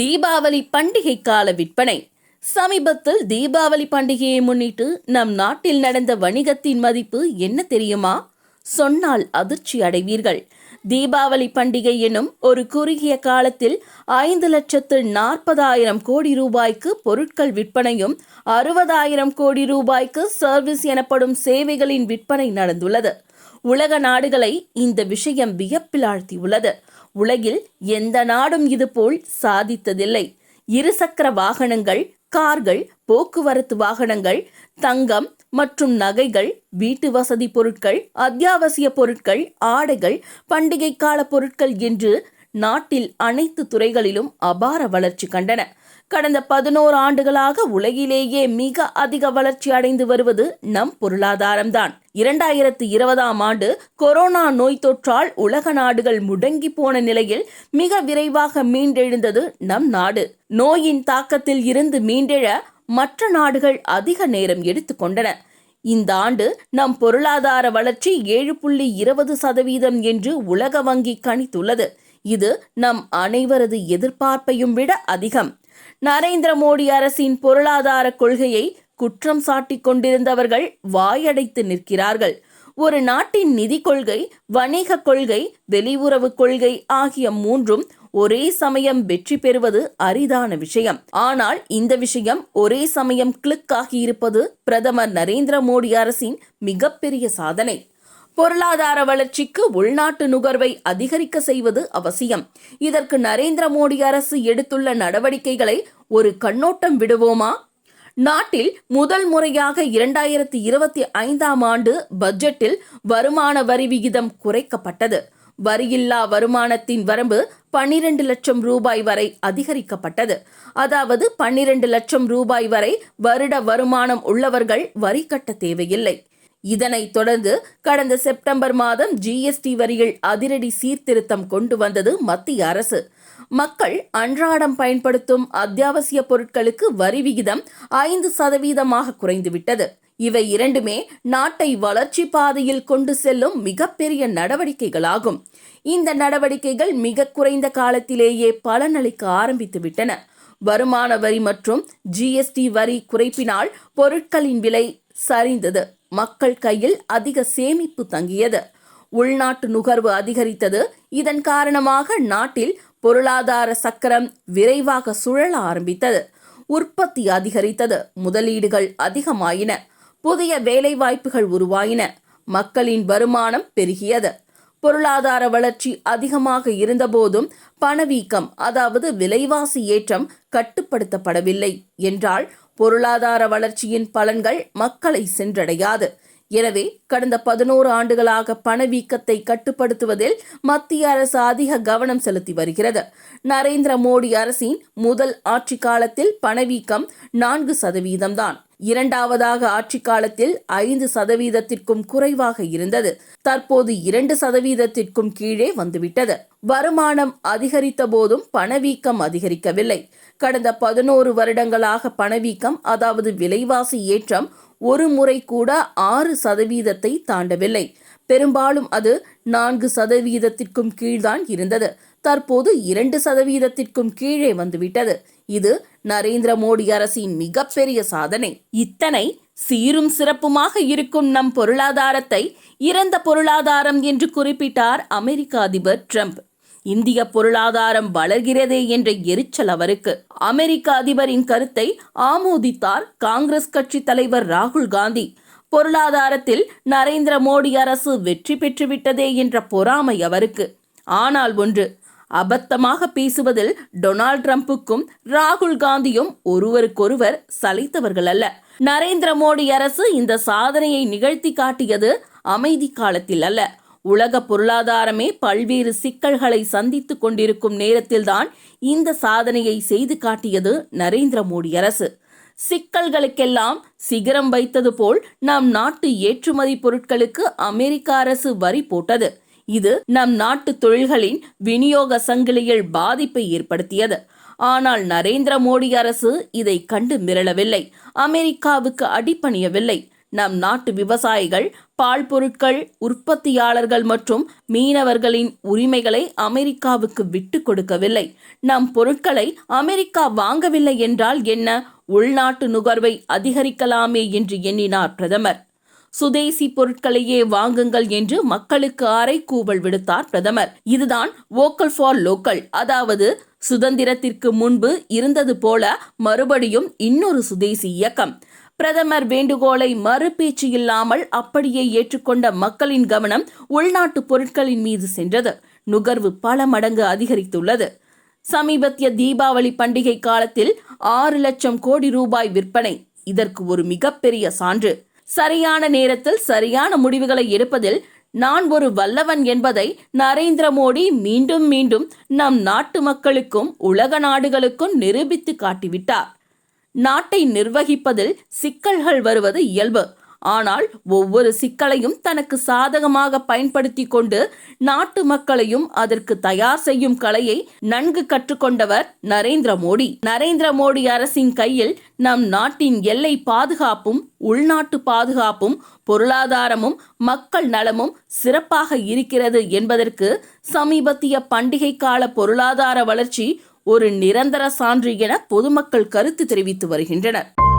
தீபாவளி பண்டிகை கால விற்பனை. சமீபத்தில் தீபாவளி பண்டிகையை முன்னிட்டு நம் நாட்டில் நடந்த வணிகத்தின் மதிப்பு என்ன தெரியுமா? சொன்னால் அதிர்ச்சி அடைவீர்கள். தீபாவளி பண்டிகை எனும் ஒரு குறுகிய காலத்தில் ஐந்து லட்சத்து நாற்பதாயிரம் கோடி ரூபாய்க்கு பொருட்கள் விற்பனையும் அறுபதாயிரம் கோடி ரூபாய்க்கு சர்வீஸ் எனப்படும் சேவைகளின் விற்பனை நடந்துள்ளது. உலக நாடுகளை இந்த விஷயம் வியப்பில் ஆழ்த்தியுள்ளது. உலகில் எந்த நாடும் இதுபோல் சாதித்ததில்லை. இருசக்கர வாகனங்கள் கார்கள் போக்குவரத்து வாகனங்கள் தங்கம் மற்றும் நகைகள் வீட்டு வசதி பொருட்கள் அத்தியாவசிய பொருட்கள் ஆடைகள் பண்டிகை கால பொருட்கள் என்று நாட்டில் அனைத்து துறைகளிலும் அபார வளர்ச்சி கண்டன. கடந்த பதினோரு ஆண்டுகளாக உலகிலேயே மிக அதிக வளர்ச்சி அடைந்து வருவது நம் பொருளாதாரம்தான். இரண்டாயிரத்து இருபதாம் ஆண்டு கொரோனா நோய் தொற்றால் உலக நாடுகள் முடங்கி போன நிலையில் மிக விரைவாக மீண்டெழுந்தது நம் நாடு. நோயின் தாக்கத்தில் இருந்து மீண்டெழ மற்ற நாடுகள் அதிக நேரம் எடுத்துக்கொண்டன இந்த ஆண்டு நம் பொருளாதார வளர்ச்சி ஏழு புள்ளி இருபது சதவீதம் என்று உலக வங்கி கணித்துள்ளது. இது நம் அனைவரது எதிர்பார்ப்பையும் விட அதிகம். நரேந்திர மோடி அரசின் பொருளாதார கொள்கையை குற்றம் சாட்டிக் கொண்டிருந்தவர்கள் வாயடைத்து நிற்கிறார்கள். ஒரு நாட்டின் நிதி கொள்கை வணிக கொள்கை வெளியுறவு கொள்கை ஆகிய மூன்றும் ஒரே சமயம் வெற்றி பெறுவது அரிதான விஷயம். ஆனால் இந்த விஷயம் ஒரே சமயம் கிளிக் ஆகியிருப்பது பிரதமர் நரேந்திர மோடி அரசின் மிகப்பெரிய சாதனை. பொருளாதார வளர்ச்சிக்கு உள்நாட்டு நுகர்வை அதிகரிக்க செய்வது அவசியம். இதற்கு நரேந்திர மோடி அரசு எடுத்துள்ள நடவடிக்கைகளை ஒரு கண்ணோட்டம் விடுவோமா? நாட்டில் முதல் முறையாக இரண்டாயிரத்தி இருபத்தி ஐந்தாம் ஆண்டு பட்ஜெட்டில் வருமான வரி விகிதம் குறைக்கப்பட்டது. வரியில்லா வருமானத்தின் வரம்பு பன்னிரண்டு லட்சம் ரூபாய் வரை அதிகரிக்கப்பட்டது. அதாவது பன்னிரண்டு லட்சம் ரூபாய் வரை வருட வருமானம் உள்ளவர்கள் வரி கட்ட தேவையில்லை. இதனைத் தொடர்ந்து கடந்த செப்டம்பர் மாதம் ஜிஎஸ்டி வரியில் அதிரடி சீர்திருத்தம் கொண்டு வந்தது மத்திய அரசு. மக்கள் அன்றாடம் பயன்படுத்தும் அத்தியாவசிய பொருட்களுக்கு வரி விகிதம் ஐந்து சதவீதமாக குறைந்துவிட்டது. இவை இரண்டுமே நாட்டை வளர்ச்சி பாதையில் கொண்டு செல்லும் மிகப்பெரிய நடவடிக்கைகளாகும். இந்த நடவடிக்கைகள் மிக குறைந்த காலத்திலேயே பலனளிக்க ஆரம்பித்துவிட்டன. வருமான வரி மற்றும் ஜிஎஸ்டி வரி குறைப்பினால் பொருட்களின் விலை சரிந்தது. மக்கள் கையில் அதிக சேமிப்பு தங்கியது. உள்நாட்டு நுகர்வு அதிகரித்தது. இதன் காரணமாக நாட்டில் பொருளாதார சக்கரம் விரைவாக சுழல ஆரம்பித்தது. உற்பத்தி அதிகரித்தது. முதலீடுகள் அதிகமாயின. புதிய வேலைவாய்ப்புகள் உருவாயின. மக்களின் வருமானம் பெருகியது. பொருளாதார வளர்ச்சி அதிகமாக இருந்தபோதும் பணவீக்கம் அதாவது விலைவாசி ஏற்றம் கட்டுப்படுத்தப்படவில்லை. என்றால் பொருளாதார வளர்ச்சியின் பலன்கள் மக்களை சென்றடையாது. எனவே கடந்த பதினோரு ஆண்டுகளாக பணவீக்கத்தை கட்டுப்படுத்துவதில் மத்திய அரசு அதிக கவனம் செலுத்தி வருகிறது. நரேந்திர மோடி அரசின் முதல் ஆட்சி காலத்தில் பணவீக்கம் நான்கு சதவீதம்தான். இரண்டாவதாக ஆட்சி காலத்தில் ஐந்து சதவீதத்திற்கும் குறைவாக இருந்தது. தற்போது இரண்டு சதவீதத்திற்கும் கீழே வந்துவிட்டது. வருமானம் அதிகரித்த போதும் பணவீக்கம் அதிகரிக்கவில்லை. கடந்த பதினோரு வருடங்களாக பணவீக்கம் அதாவது விலைவாசி ஏற்றம் ஒரு முறை கூட ஆறு சதவீதத்தை தாண்டவில்லை. பெரும்பாலும் அது நான்கு சதவீதத்திற்கும் கீழ்தான் இருந்தது. தற்போது இரண்டு சதவீதத்திற்கும் கீழே வந்துவிட்டது. இது நரேந்திர மோடி அரசின் மிகப்பெரிய சாதனை. இத்தனை சீரும் சிறப்புமாக இருக்கும் நம் பொருளாதாரத்தை இறந்த பொருளாதாரம் என்று குறிப்பிட்டார் அமெரிக்க அதிபர் ட்ரம்ப். இந்திய பொருளாதாரம் வளர்கிறதே என்ற எரிச்சல் அவருக்கு. அமெரிக்க அதிபரின் கருத்தை ஆமோதித்தார் காங்கிரஸ் கட்சி தலைவர் ராகுல் காந்தி. பொருளாதாரத்தில் நரேந்திர மோடி அரசு வெற்றி பெற்றுவிட்டதே என்ற பொறாமை அவருக்கு. ஆனால் ஒன்று அபத்தமாக பேசுவதில் டொனால்ட் ட்ரம்புக்கும் ராகுல் காந்தியும் ஒருவருக்கொருவர் சலைத்தவர்கள் அல்ல. நரேந்திர மோடி அரசு இந்த சாதனையை நிகழ்த்தி காட்டியது அமைதி காலத்தில் அல்ல. உலக பொருளாதாரமே பல்வேறு சிக்கல்களை சந்தித்து கொண்டிருக்கும் நேரத்தில்தான் இந்த சாதனையை செய்து காட்டியது நரேந்திர மோடி அரசு. சிக்கல்களுக்கெல்லாம் சிகரம் வைத்தது போல் நம் நாட்டு ஏற்றுமதி பொருட்களுக்கு அமெரிக்க அரசு வரி போட்டது. இது நம் நாட்டு தொழில்களின் விநியோக சங்கிலியில் பாதிப்பை ஏற்படுத்தியது. ஆனால் நரேந்திர மோடி அரசு இதை கண்டு மிரளவில்லை. அமெரிக்காவுக்கு அடிப்பணியவில்லை நம் நாட்டு விவசாயிகள் பால் பொருட்கள் உற்பத்தியாளர்கள் மற்றும் மீனவர்களின் உரிமைகளை அமெரிக்காவுக்கு விட்டு கொடுக்கவில்லை. நம் பொருட்களை அமெரிக்கா வாங்கவில்லை என்றால் என்ன? உள்நாட்டு நுகர்வை அதிகரிக்கலாமே என்று எண்ணினார் பிரதமர். சுதேசி பொருட்களையே வாங்குங்கள் என்று மக்களுக்கு அறைகூவல் விடுத்தார் பிரதமர். இதுதான் வோக்கல் ஃபார் லோக்கல் அதாவது சுதந்திரத்திற்கு முன்பு இருந்தது போல மறுபடியும் இன்னொரு சுதேசி இயக்கம். பிரதமர் வேண்டுகோளை மறுபேச்சு இல்லாமல் அப்படியே ஏற்றுக்கொண்ட மக்களின் கவனம் உள்நாட்டு பொருட்களின் மீது சென்றது. நுகர்வு பல மடங்கு அதிகரித்துள்ளது. சமீபத்திய தீபாவளி பண்டிகை காலத்தில் ஆறு லட்சம் கோடி ரூபாய் விற்பனை. இதற்கு ஒரு மிகப்பெரிய சான்று. சரியான நேரத்தில் சரியான முடிவுகளை எடுப்பதில் நான் ஒரு வல்லவன் என்பதை நரேந்திர மோடி மீண்டும் மீண்டும் நம் நாட்டு மக்களுக்கும் உலக நாடுகளுக்கும் நிரூபித்து காட்டிவிட்டார். நாட்டை நிர்வகிப்பதில் சிக்கல்கள் வருவது இயல்பு. ஆனால் ஒவ்வொரு சிக்கலையும் தனக்கு சாதகமாக பயன்படுத்தி கொண்டு நாட்டு மக்களையும் அதற்கு தயார் செய்யும் கலையை நன்கு கற்றுக்கொண்டவர் நரேந்திர மோடி. நரேந்திர மோடி அரசின் கையில் நம் நாட்டின் எல்லை பாதுகாப்பும் உள்நாட்டு பாதுகாப்பும் பொருளாதாரமும் மக்கள் நலமும் சிறப்பாக இருக்கிறது என்பதற்கு சமீபத்திய பண்டிகை கால பொருளாதார வளர்ச்சி ஒரு நிரந்தர சான்று என பொதுமக்கள் கருத்து தெரிவித்து வருகின்றனர்.